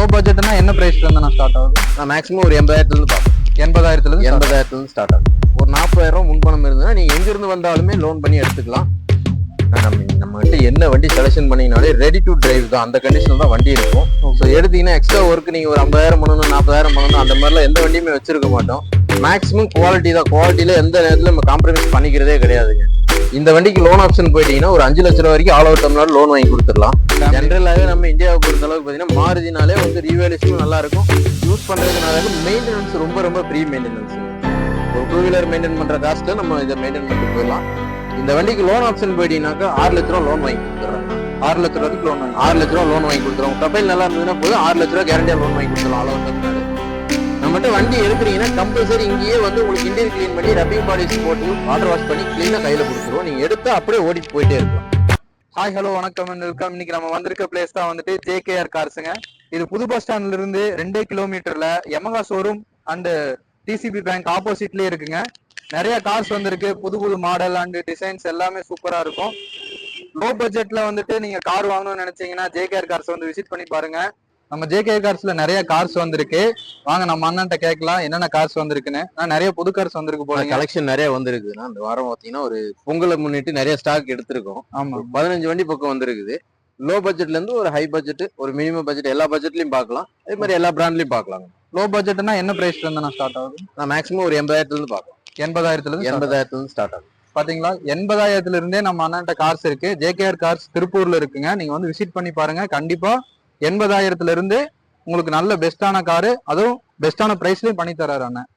Low பட்ஜெட்னா என்ன பிரைஸ்ல இருந்து நான் ஸ்டார்ட் ஆகுது? நான் மேக்ஸிமம் ஒரு எண்பதாயிரத்துலேருந்து பார்ப்பேன் எண்பதாயிரத்துல இருந்து start எண்பதாயிரத்துலேருந்து ஸ்டார்ட் ஆகும் ஒரு நாற்பதாயிரம் முன்பணம் இருந்ததுன்னா நீங்கள் எங்கேருந்து வந்தாலுமே லோன் பண்ணி எடுத்துக்கலாம். நம்ம நம்ம கிட்ட என்ன வண்டி செலெக்ஷன் பண்ணீங்கனாலே ரெடி டு டிரைவ் தான். அந்த கண்டிஷனில் தான் வண்டி இருக்கும். ஸோ எடுத்தீங்கன்னா எக்ஸ்ட்ரா ஒர்க் நீங்கள் ஒரு ஐம்பதாயிரம் பண்ணணும் நாற்பதாயிரம் பண்ணணும் அந்த மாதிரிலாம் எந்த வண்டியுமே வச்சிருக்க மாட்டோம். மேக்ஸிமம் குவாலிட்டி தான். குவாலிட்டியில் எந்த நேரத்தில் நம்ம காம்ப்ரமைஸ் பண்ணிக்கிறதே கிடையாதுங்க. இந்த வண்டிக்கு லோன் ஆப்ஷன் போயிட்டீங்கன்னா ஒரு அஞ்சு லட்ச ரூபா வரைக்கும் ஆல் ஓவர் தமிழ்நாடு லோன் வாங்கி கொடுத்துடலாம். ஜென்ரலாகவே நம்ம இந்தியாவை பொறுத்த அளவுக்கு பார்த்தீங்கன்னா மாருதினாலே வந்து ரீவேலேஷனும் நல்லா இருக்கும் யூஸ் பண்ணுறதுனால மெயின்டெனன்ஸ் ரொம்ப ரொம்ப ஃப்ரீ மெயின்டெனன்ஸ் ஒரு டூ வீலர் மெயின்டைன் பண்ணுற காஸ்ட்டு நம்ம இதை மெயின்டைன் பண்ணிட்டு போயிடலாம். இந்த வண்டிக்கு லோன் ஆப்ஷன் போயிட்டீங்கன்னாக்கா ஆறு லட்ச ரூபா லோன் வாங்கி கொடுத்துட்றாங்க ஆறு லட்ச ரூபாய்க்கு லோன் ஆறு லட்ச ரூபா லோன் வாங்கி கொடுத்துருவோம். ப்ரொஃபைல் நல்லா இருந்ததுன்னா போதும். ஆறு லட்ச ரூபா கேரண்டியா லோன் வாங்கி கொடுத்துருவோம் அளவு தமிழ்நாடு நம்மகிட்ட வண்டி எடுக்கிறீங்கன்னா கம்பல்சரி இங்கேயே வந்து உங்களுக்கு இன்டீரியர் கிளீன் பண்ணி ரப்பிங் பாடிஸ் போட்டு வாட்டர் வாஷ் பண்ணி கிளீனாக கையில் கொடுத்துருவோம் நீங்கள் எடுத்து அப்படியே ஓடிட்டு போயிட்டே இருக்கலாம். ஹாய் ஹலோ வணக்கம் வெல்கம் இன்னைக்கு நம்ம வந்திருக்க பிளேஸ் தான் வந்துட்டு ஜேகேஆர் கார்ஸுங்க இது புது பஸ் ஸ்டாண்ட்ல இருந்து ரெண்டே கிலோமீட்டர்ல Yamaha showroom and DCB bank ஆப்போசிட்லயே இருக்குங்க. நிறைய கார்ஸ் வந்திருக்கு. புது புது மாடல் அண்ட் டிசைன்ஸ் எல்லாமே சூப்பரா இருக்கும். லோ பட்ஜெட்ல வந்துட்டு நீங்க கார் வாங்கணும்னு நினைச்சீங்கன்னா ஜேகேஆர் கார்ஸ் வந்து விசிட் பண்ணி பாருங்க. நம்ம ஜேகேஆர் கார்ஸ்ல நிறைய கார்ஸ் வந்திருக்கு. வாங்க நம்ம அண்ணன்ட்ட கேட்கலாம். என்னென்ன கார்ஸ் வந்திருக்குன்னு. ஆனா நிறைய புது கார்ஸ் வந்திருக்கு போலங்க. கலெக்ஷன் நிறைய வந்திருக்குதுன்னா இந்த வாரம் பார்த்தீங்கன்னா ஒரு பொங்கலை முன்னிட்டு நிறைய ஸ்டாக் எடுத்திருக்கோம். ஆமா. பதினஞ்சு வண்டி பக்கம் வந்திருக்குது. லோ பட்ஜெட்ல இருந்து ஒரு ஹை பட்ஜெட் ஒரு மினிமம் பட்ஜெட் எல்லா பட்ஜெட்லயும் பார்க்கலாம். அதே மாதிரி எல்லா பிராண்ட்லயும் பார்க்கலாம். லோ பட்ஜெட்னா என்ன பிரைஸ்ல இருந்து நான் ஸ்டார்ட் ஆகுது? நான் மேக்ஸிமம் ஒரு எண்பதாயிரத்துல இருந்து பார்க்கலாம். எண்பதாயிரத்துல இருந்து எண்பதாயிரத்துல இருந்து ஸ்டார்ட் ஆகும் பாத்தீங்களா? எண்பதாயிரத்துல இருந்தே நம்ம அண்ணன்ட்ட கார்ஸ் இருக்கு. ஜேகேஆர் கார்ஸ் திருப்பூர்ல இருக்குங்க. நீங்க வந்து விசிட் பண்ணி பாருங்க. கண்டிப்பா எண்பதாயிரத்துல இருந்து உங்களுக்கு நல்ல பெஸ்டான காரு அதுவும் பெஸ்டான பிரைஸ்லயும் பண்ணி தராரு அண்ணன்.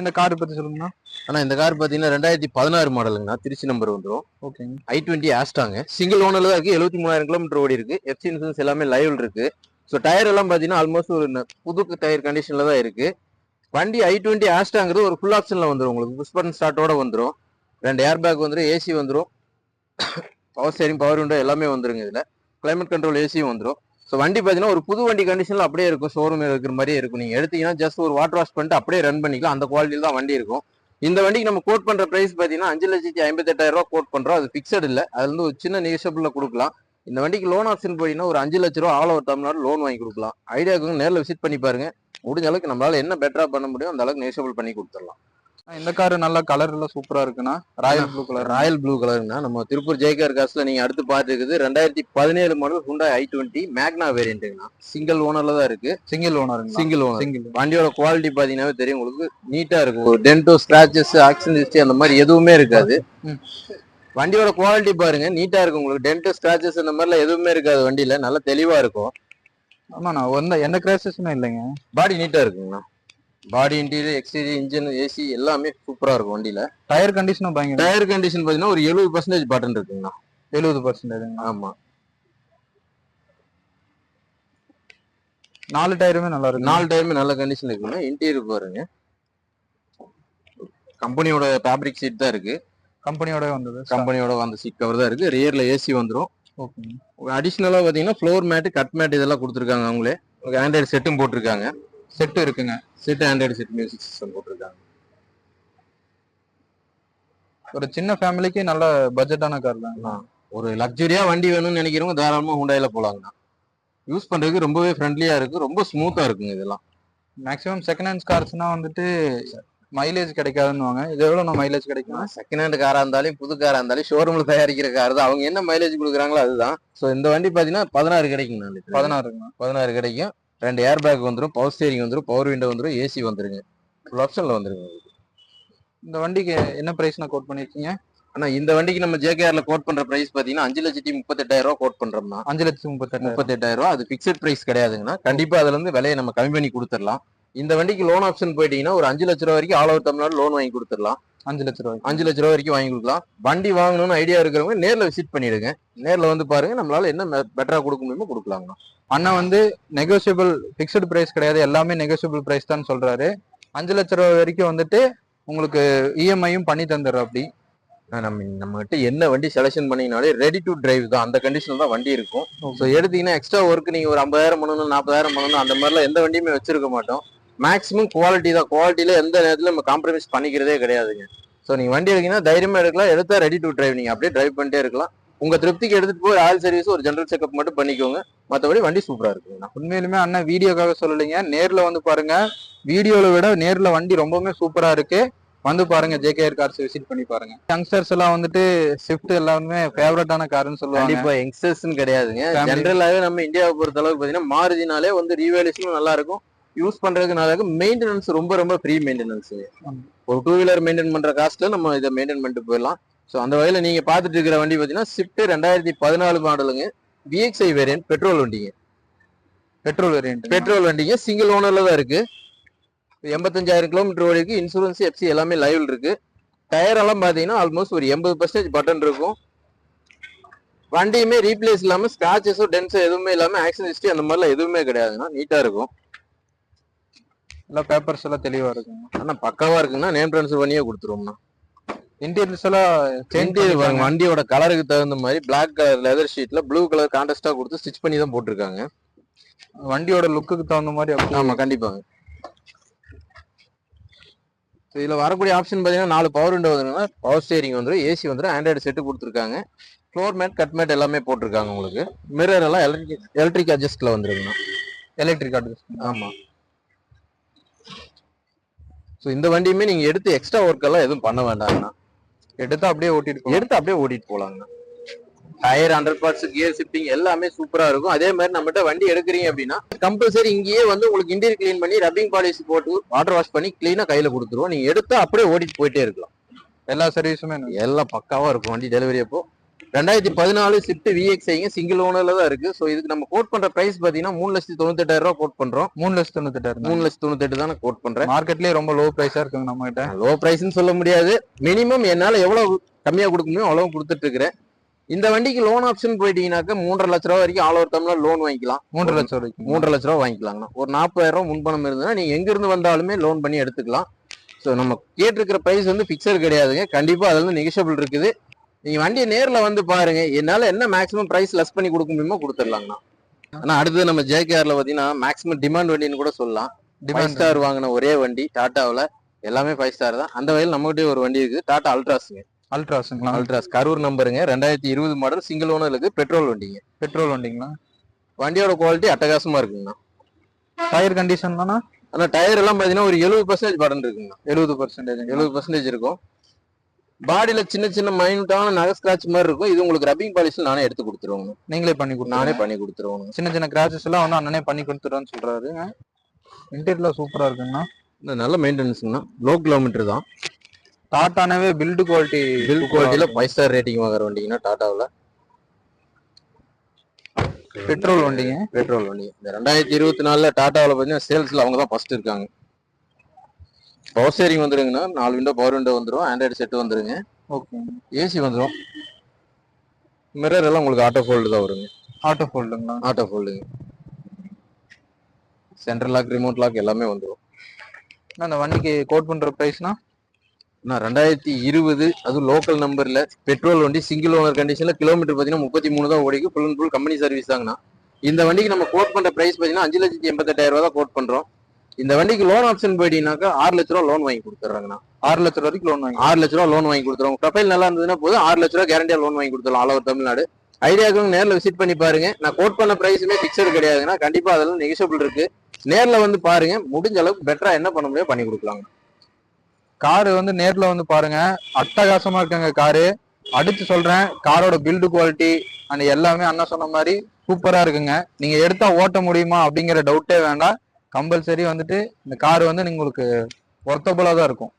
இந்த கார் பத்தி சொல்லுங்கண்ணா. ஆனா இந்த கார் பாத்தீங்கன்னா ரெண்டாயிரத்தி பதினாறு மாடலுங்கண்ணா திருச்சி நம்பர் வந்துரும். ஓகேங்க ஐ டுவெண்ட்டி ஆஸ்டாங்க சிங்கிள் ஓனர்ல தான் இருக்கு. எழுபத்தி மூணாயிரம் கிலோமீட்டர் ஓடி இருக்கு எஃப்சி இன்சூரன்ஸ் எல்லாமே லைவ்ல இருக்கு. ஸோ டயர் எல்லாம் பாத்தீங்கன்னா ஆல்மோஸ்ட் ஒரு புது டயர் கண்டிஷன்ல தான் இருக்கு. வண்டி ஐ டுவெண்ட்டி ஆஸ்டாங்கிறது ஒரு ஃபுல் ஆப்ஷன்ல வந்துரும் உங்களுக்கு. புஷ் பட்டன் ஸ்டார்ட்டோட வந்துரும். ரெண்டு ஏர் பேக் வந்துரும் ஏசி வந்துரும். பவர் ஸ்டேரிங் பவர் விண்டோ எல்லாமே வந்துருங்க இதுல. கிளைமேட் கண்ட்ரோல் ஏசியும் வந்துரும். ஸோ வண்டி பார்த்தீங்கன்னா ஒரு புது வண்டி கண்டிஷனில் அப்படியே இருக்கும். ஷோரூம் இருக்கிற மாதிரியே இருக்கும். நீங்கள் எடுத்தீங்கன்னா ஜஸ்ட் ஒரு வாட்டர் வாஷ் பண்ணிட்டு அப்படியே ரன் பண்ணிக்கலாம். அந்த குவாலிட்டியில் தான் வண்டி இருக்கும். இந்த வண்டிக்கு நம்ம கோட் பண்ணுற ப்ரைஸ் பார்த்தீங்கன்னா அஞ்சு லட்சத்தி ஐம்பத்தெட்டாயிரம் ரூபா கோட் பண்ணுறோம் அது ஃபிக்ஸட் இல்லை. அதுல இருந்து ஒரு சின்ன நெகிஷபிள்ல கொடுக்கலாம். இந்த வண்டிக்கு லோன் ஆப்ஷன் போயிட்டீங்கன்னா ஒரு அஞ்சு லட்ச ரூபா ஆல் ஓவர் தமிழ்நாடு லோன் வாங்கி கொடுக்கலாம். ஐடியாவுக்கு நேரில் விசிட் பண்ணி பாருங்க. முடிஞ்ச அளவுக்கு நம்மளால என்ன பெட்டரா பண்ண முடியும் அந்த அளவுக்கு நெகிஷபிள் பண்ணி கொடுத்துடலாம். இந்த கார் நல்ல கலர் எல்லாம் சூப்பரா இருக்குண்ணா. Royal blue colour royal blue கலர்னா நம்ம திருப்பூர் ஜெய்கார் காசுல நீங்க அடுத்து பார்த்துருக்குது ரெண்டாயிரத்தி பதினேழு model Hyundai i twenty Magna வேரியன்ட்டுங்கண்ணா single ஓனர்ல தான் இருக்கு. சிங்கிள் ஓனருங்களா சிங்கிள் ஓனர் சிங்கிள் வண்டியோட குவாலிட்டி பாத்தீங்கன்னாவே தெரியும் உங்களுக்கு. நீட்டா இருக்கும். ஒரு டென்டோ ஸ்கிராச்சஸ் ஆக்சிடென்ட் ஹிஸ்டரி அந்த மாதிரி எதுவுமே இருக்காது. வண்டியோட குவாலிட்டி பாருங்க. நீட்டா இருக்கும் உங்களுக்கு. டென்டோ ஸ்கிராச்சஸ் அந்த மாதிரிலாம் எதுவுமே இருக்காது வண்டியில. நல்லா தெளிவா இருக்கும். ஆமாண்ணா. எந்த எந்த கிராசஸுமே இல்லைங்க. பாடி நீட்டா இருக்குங்கண்ணா. Body interior exterior engine AC எல்லாமே சூப்பரா இருக்கும் வண்டியில. டயர் கண்டிஷனும் பயங்கர டயர் கண்டிஷன் பாத்தீங்கன்னா ஒரு எழுபது பர்சன்டேஜ் பாட்டன் இருக்குங்கண்ணா. எழுபது பர்சன்டேஜ் ஆமா. நாலு டயருமே நல்லா இருக்கு நாலு டயருமே நல்ல கண்டிஷன் இருக்குங்க இன்டீரியர் பாருங்க. கம்பெனியோட ஃபேப்ரிக் சீட் தான் இருக்கு. கம்பெனியோட வந்தது. கம்பெனியோட அந்த சீட் கவர் தான் இருக்கு. ரியர்ல ஏசி வந்துரும். ஓகே அடிஷ்னலாக பார்த்தீங்கன்னா ஃப்ளோர் மேட்டு கட் மேட் இதெல்லாம் கொடுத்துருக்காங்க அவங்களே. ஆண்ட்ராய்டு செட்டும் போட்டிருக்காங்க. செட்டு இருக்குங்க. Set Android set music system போட்டிருக்காங்க. ஒரு சின்ன ஃபேமிலிக்கு நல்ல பட்ஜெட்டான கார் தான் ஒரு லக்ஸரியா வண்டி வேணும்னு நினைக்கிறவங்க தாராளமாக ஹுண்டாயில போலாங்கண்ணா. யூஸ் பண்றதுக்கு ரொம்பவே ஃப்ரெண்ட்லியா இருக்கு. ரொம்ப ஸ்மூத்தா இருக்குங்க இதெல்லாம். மேக்ஸிமம் செகண்ட் ஹேண்ட் கார்ஸ்னா வந்துட்டு மைலேஜ் கிடைக்காதுன்னுவாங்க. இது எவ்வளோ மைலேஜ் கிடைக்கும்? செகண்ட் ஹேண்ட் காரா இருந்தாலும் புது காரா இருந்தாலும் ஷோரூம்ல தயாரிக்கிற கார் தான். அவங்க என்ன மைலேஜ் கொடுக்குறாங்களோ அதுதான். ஸோ இந்த வண்டி பார்த்தீங்கன்னா பதினாறு கிடைக்குங்க பதினாறு பதினாறுங்க பதினாறு கிடைக்கும். ரெண்டு ஏர் பேக் வந்துடும் பவர் ஸ்டேரிங் வந்துடும் பவர் விண்டோ வந்துடும் ஏசி வந்துருங்க. ஃபுல் ஆப்ஷன்ல வந்துருங்க. இந்த வண்டிக்கு என்ன பிரைஸ் நான் கோட் பண்ணிருக்கீங்க? ஆனா இந்த வண்டிக்கு நம்ம ஜேகேஆர்ல கோட் பண்ற பிரைஸ் பாத்தீங்கன்னா அஞ்சு லட்சத்தி முப்பத்தெட்டாயிரம் ரூபாய் கோட் பண்றோம்னா அஞ்சு லட்சத்தி முப்பத்தெட்டு முப்பத்தெட்டாயிரம் ரூபாய். அது பிக்சட் பிரைஸ் கிடையாதுங்கண்ணா. கண்டிப்பா அதுல இருந்து விலையை நம்ம கம்மி பண்ணி கொடுத்துடலாம். இந்த வண்டிக்கு லோன் ஆப்ஷன் போயிட்டீங்கன்னா ஒரு அஞ்சு லட்ச ரூபா வரைக்கும் ஆல் ஓவர் தமிழ்நாடு லோன் வாங்கி கொடுத்துடலாம். அஞ்சு லட்ச ரூபாய் அஞ்சு லட்ச ரூபா வரைக்கும் வாங்கி கொடுக்கலாம். வண்டி வாங்கணும்னு ஐடியா இருக்கிறவங்க நேர்ல விசிட் பண்ணிடுங்க. நேர்ல வந்து பாருங்க நம்மளால என்ன பெட்டரா கொடுக்க முடியுமோ கொடுக்கலாங்கண்ணா அண்ணன் வந்து நெகோசியபிள் பிக்சடு பிரைஸ் கிடையாது. எல்லாமே நெகோசியபிள் பிரைஸ் தான் சொல்றாரு. அஞ்சு லட்ச ரூபாய் வரைக்கும் வந்துட்டு உங்களுக்கு இஎம்ஐயும் பண்ணி தந்துடுற அப்படி நம்ம நம்ம கிட்ட என்ன வண்டி செலெக்ஷன் பண்ணீங்கனாலே ரெடி டு டிரைவ் தான். அந்த கண்டிஷன்ல தான் வண்டி இருக்கும். ஸோ எடுத்தீங்கன்னா எக்ஸ்ட்ரா ஒர்க் நீங்க ஒரு ஐம்பதாயிரம் பண்ணணும் நாற்பதாயிரம் பண்ணணும் அந்த மாதிரிலாம் எந்த வண்டியுமே வச்சிருக்க மாட்டோம். மேக்ஸிமம் குவாலிட்டி தான். குவாலிட்டியில எந்த நேரத்துல நம்ம காம்ப்ரமைஸ் பண்ணிக்கிறதே கிடையாதுங்க. ஸோ நீங்க வண்டி எடுத்தீங்கன்னா தைரியமா எடுக்கலாம். எடுத்தா ரெடி டு டிரைவ் நீங்க அப்படியே டிரைவ் பண்ணிட்டே இருக்கலாம். உங்க திருப்திக்கு எடுத்துட்டு போய் ஆயில் சர்வீஸ் ஒரு ஜென்ரல் செக்அப் மட்டும் பண்ணிக்கோங்க. மத்தபடி வண்டி சூப்பரா இருக்குங்கண்ணா உண்மையிலுமே அண்ணன் வீடியோக்காக சொல்லலைங்க. நேர்ல வந்து பாருங்க. வீடியோல விட நேர்ல வண்டி ரொம்பவுமே சூப்பரா இருக்கு. வந்து பாருங்க ஜேகேஆர் கார்ஸ் விசிட் பண்ணி பாருங்க. யங்ஸ்டர்ஸ் எல்லாம் வந்துட்டு ஸ்விஃப்ட் எல்லாமே ஃபேவரட்டான கார்னு சொல்லுவாங்க. கண்டிப்பா யங்ஸ்டர்ஸ்னு கிடையாதுங்க. ஜென்ரலாவே நம்ம இந்தியாவை பொறுத்த அளவுக்கு பாத்தீங்கன்னா மாருதினாலே வந்து ரீவேல்யூஷனும் நல்லா இருக்கும். யூஸ் இருக்கும் மெயின்டெனன்ஸ் ரொம்ப ரொம்ப ஃப்ரீ மெயின்டெனன்ஸ். ஒரு டூ வீலர் மெயின்டைன் பண்ற காஸ்ட்ல நம்ம இதை மெயின்டைன் பண்ணிட்டு போயிடலாம். ஸோ அந்த வகையில நீங்க பாத்துட்டு இருக்கிற வண்டி பாத்தீங்கன்னா ஸ்விஃப்ட் ரெண்டாயிரத்தி பதினாலு மாடலுங்க. விஎக்ஸ்ஐ வேரியன்ட் பெட்ரோல் வண்டிங்க. பெட்ரோல் வேரியன்ட் பெட்ரோல் வண்டிங்க. சிங்கிள் ஓனர்ல தான் இருக்கு. எண்பத்தஞ்சாயிரம் கிலோமீட்டர் ஓடி இருக்கு இன்சூரன்ஸ் எஃப்சி எல்லாமே லைவ்ல இருக்கு. டயர் எல்லாம் பாத்தீங்கன்னா ஆல்மோஸ்ட் ஒரு எண்பது பர்சன்டேஜ் பட்டன் இருக்கும். வண்டியுமே ரீப்ளேஸ் இல்லாம ஸ்கிராச்சஸோ டென்ஸோ எதுவுமே இல்லாம ஆக்சிடென்ட் ஹிஸ்டரி அந்த மாதிரிலாம் எதுவுமே கிடையாதுன்னா நீட்டா இருக்கும். எல்லாம் பேப்பர்ஸ் எல்லாம் தெளிவா இருக்குங்க. ஆனா பக்காவா இருக்குன்னா நேம் ட்ரான்ஸ்ஃபர் பண்ணியே கொடுத்துருவோம்னா இன்டீரியர்ஸ் எல்லாம் வண்டி பாருங்க, வண்டியோட கலருக்கு தகுந்த மாதிரி Black கலர் லெதர் ஷீட்ல ப்ளூ கலர் கான்டெஸ்டா கொடுத்து ஸ்டிச் பண்ணி தான் போட்டிருக்காங்க. வண்டியோட லுக்குக்கு தகுந்த மாதிரி ஆமா கண்டிப்பாங்க இதுல வரக்கூடிய ஆப்ஷன் பாத்தீங்கன்னா நாலு பவர் விண்டோ வந்துருங்கன்னா பவர் ஸ்டேரிங் வந்துடும் ஏசி வந்துடும் ஆண்ட்ராய்டு செட்டு கொடுத்துருக்காங்க. ஃப்ளோர் மேட் கட் மேட் எல்லாமே போட்டிருக்காங்க உங்களுக்கு. மிரர் எல்லாம் எலக்ட்ரிக் எலக்ட்ரிக் அட்ஜஸ்ட்ல வந்துருங்கண்ணா எலக்ட்ரிக் அட்ரஸ் ஆமா. ஸோ இந்த வண்டியுமே நீங்க எடுத்து எக்ஸ்ட்ரா ஒர்க் எல்லாம் எதுவும் பண்ண வேண்டாங்கண்ணா எடுத்து அப்படியே ஓட்டிட்டு. எடுத்து அப்படியே ஓட்டிட்டு போலாங்கண்ணா tyre hundred parts gear shifting எல்லாமே சூப்பரா இருக்கும். அதே மாதிரி நம்மகிட்ட வண்டி எடுக்கிறீங்க அப்படின்னா கம்பல்சரி இங்கேயே வந்து உங்களுக்கு இன்டீரியர் க்ளீன் பண்ணி ரப்பிங் பாலிசி போட்டு வாட்டர் வாஷ் பண்ணி க்ளீனா கையில கொடுத்துருவோம். நீங்க எடுத்தா அப்படியே ஓட்டிட்டு போயிட்டே இருக்கலாம். எல்லா சர்வீஸுமே எல்லாம் பக்காவா இருக்கும் வண்டி டெலிவரி அப்போ. ரெண்டாயிரத்தி பதினாலு ஸ்விஃப்ட் விஎக்ஸ்ஐங்க சிங்கிள் ஓனர்ல தான் இருக்கு. ஸோ இதுக்கு நம்ம கோட் பண்ற பிரைஸ் பாத்தீங்கன்னா மூணு லட்சத்தி தொண்ணூத்தெட்டாயிரம் ரூபாய் கோட் பண்றோம். மூணு லட்சத்தி தொண்ணூத்தெட்டாயிரம் மூணு லட்சத்தி தொண்ணூத்தெட்டு தானே கோட் பண்றேன் மார்க்கெட்லயே ரொம்ப லோ பிரைஸா இருக்குங்க நம்ம கிட்ட லோ பிரைஸ்னு சொல்ல முடியாது. மினிமம் என்னால எவ்வளவு கம்மியா கொடுக்க முடியும் அவ்வளவு கொடுத்துட்டு இருக்கிறேன். இந்த வண்டிக்கு லோன் ஆப்ஷன் போயிட்டீங்கன்னாக்க மூன்றரை லட்ச ரூபா வரைக்கும் ஆல் ஓவர் தமிழ்ல லோன் வாங்கிக்கலாம். மூன்று லட்சம் வரைக்கும். மூன்றரை லட்ச ரூபா வாங்கிக்கலாங்கண்ணா. ஒரு நாற்பதாயிரம் ரூபா முன்பணம் இருந்ததுன்னா நீங்க எங்க இருந்து வந்தாலுமே லோன் பண்ணி எடுத்துக்கலாம். ஸோ நம்ம கேட்டிருக்கிற பிரைஸ் வந்து பிக்சர் கிடையாதுங்க. கண்டிப்பா அதுல இருந்து நெகிஷபிள் இருக்குது. நீங்க வண்டியை நேர்ல வந்து பாருங்க. என்னால என்ன மேக்ஸிமம் பிரைஸ் லெஸ் பண்ணி கொடுக்க முடியுமோ கொடுத்துடலாங்கண்ணா. ஆனா அடுத்தது நம்ம ஜேகேஆர்ல பாத்தீங்கன்னா மேக்ஸிமம் டிமாண்ட் வண்டின்னு கூட சொல்லலாம். ஃபைவ் டிமாண்ட் ஸ்டார் வாங்கின ஒரே வண்டி டாட்டாவில் எல்லாமே ஃபைவ் ஸ்டார் தான். அந்த வகையில் நம்மகிட்டயே ஒரு வண்டி இருக்குது டாடா அல்ட்ராஸுங்க அல்ட்ராஸுங்களா அல்ட்ராஸ் கரூர் நம்பருங்க. ரெண்டாயிரத்தி இருபது மாடல் சிங்கிள் ஓனருக்கு பெட்ரோல் வண்டிங்க. பெட்ரோல் வண்டிங்களா? வண்டியோட குவாலிட்டி அட்டகாசமா இருக்குங்கண்ணா. டயர் கண்டிஷன்லாம்னா ஆனா டயர் எல்லாம் பாத்தீங்கன்னா ஒரு எழுபது பர்சன்டேஜ் படம் இருக்குங்கண்ணா எழுபது பர்சன்டேஜ் எழுபது பர்சன்டேஜ் இருக்கும். பாடியில சின்ன சின்ன மைனூட்டான நகை ஸ்கிராட்ச் மாதிரி இருக்கும். இது உங்களுக்கு ரப்பிங் பாலிசில் நானே எடுத்து கொடுத்துருவோங்க நீங்களே பண்ணி கொடுங்க நானே பண்ணி கொடுத்துருவோங்க சின்ன சின்ன கிராச்சஸ் எல்லாம் வந்து அண்ணனே பண்ணி கொடுத்துறேன்னு சொல்றாரு. இன்டீரியர்ல சூப்பரா இருக்குங்கண்ணா. இந்த நல்ல மெயின்டெனன்ஸ்ங்கண்ணா லோ கிலோமீட்டர் தான். டாட்டானவே பில்டு குவாலிட்டி பில் குவாலிட்டியில ஃபைவ் ஸ்டார் ரேட்டிங் வாங்குற வண்டிங்கன்னா டாட்டாவில் பெட்ரோல் வண்டிங்க. பெட்ரோல் வண்டி. இந்த ரெண்டாயிரத்தி இருபத்தி நாலுல டாட்டாவில் பார்த்தீங்கன்னா சேல்ஸ்ல அவங்க தான் ஃபர்ஸ்ட் இருக்காங்க. பவர் ஸ்டேரிங் வந்துருங்கண்ணா. நாலு விண்டோ பவர் விண்டோ வந்துரும். ஆண்ட்ராய்டு செட் வந்துருங்க. ஓகே ஏசி வந்துரும். மிரர் எல்லாம் உங்களுக்கு ஆட்டோ ஃபோல்டு தான் வருங்க. ஆட்டோ ஃபோல்டுங்களா ஆட்டோ ஃபோல்டுங்க சென்ட்ரல் லாக் ரிமோட் லாக் எல்லாமே வந்துரும். அந்த வண்டிக்கு கோட் பண்ற பிரைஸ்னா நான் ரெண்டாயிரத்தி இருபது அதுவும் லோக்கல் நம்பர்ல பெட்ரோல் வண்டி சிங்கிள் ஓனர் கண்டிஷன்ல கிலோமீட்டர் பார்த்தீங்கன்னா முப்பத்தி மூணு தான் ஓடிக்கு full and full company service தாங்கண்ணா. இந்த வண்டிக்கு நம்ம கோட் பண்ற பிரைஸ் பார்த்தீங்கன்னா அஞ்சு லட்சத்தி எண்பத்தெட்டாயிரம் ரூபா தான் கோட் பண்றோம். இந்த வண்டிக்கு லோன் ஆப்ஷன் போயிட்டீங்கன்னாக்கா ஆறு லட்ச ரூபா லோன் வாங்கி கொடுத்துட்றாங்கண்ணா ஆறு லட்சம் வரைக்கும் லோன் வாங்கி ஆறு லட்ச ரூபா லோன் வாங்கி கொடுத்துருவோம் ப்ரொஃபைல் நல்லா இருந்ததுன்னா போதும். ஆறு லட்ச ரூபா கேரண்டியா லோன் வாங்கி கொடுத்துருவோம் ஆல் ஓவர் தமிழ்நாடு. ஐடியாவுக்கு நேரில் விசிட் பண்ணி பாருங்க. நான் கோட் பண்ண பிரைஸுமே பிக்சர் கிடையாதுன்னா கண்டிப்பா அதெல்லாம் நெகிஷபிள் இருக்கு. நேர்ல வந்து பாருங்க. முடிஞ்ச அளவுக்கு பெட்டரா என்ன பண்ண முடியும் பண்ணி கொடுக்கலாங்க. காரு வந்து நேர்ல வந்து பாருங்க. அட்டகாசமா இருக்குங்க காரு. அடிச்சு சொல்றேன். காரோட பில்டு குவாலிட்டி அண்ட் எல்லாமே அண்ணா சொன்ன மாதிரி சூப்பரா இருக்குங்க. நீங்க எடுத்தா ஓட்ட முடியுமா அப்படிங்கிற டவுட்டே வேண்டாம். கம்பல்சரி வந்துட்டு இந்த கார் வந்து உங்களுக்கு ஒர்த்தபுளாக தான் இருக்கும்.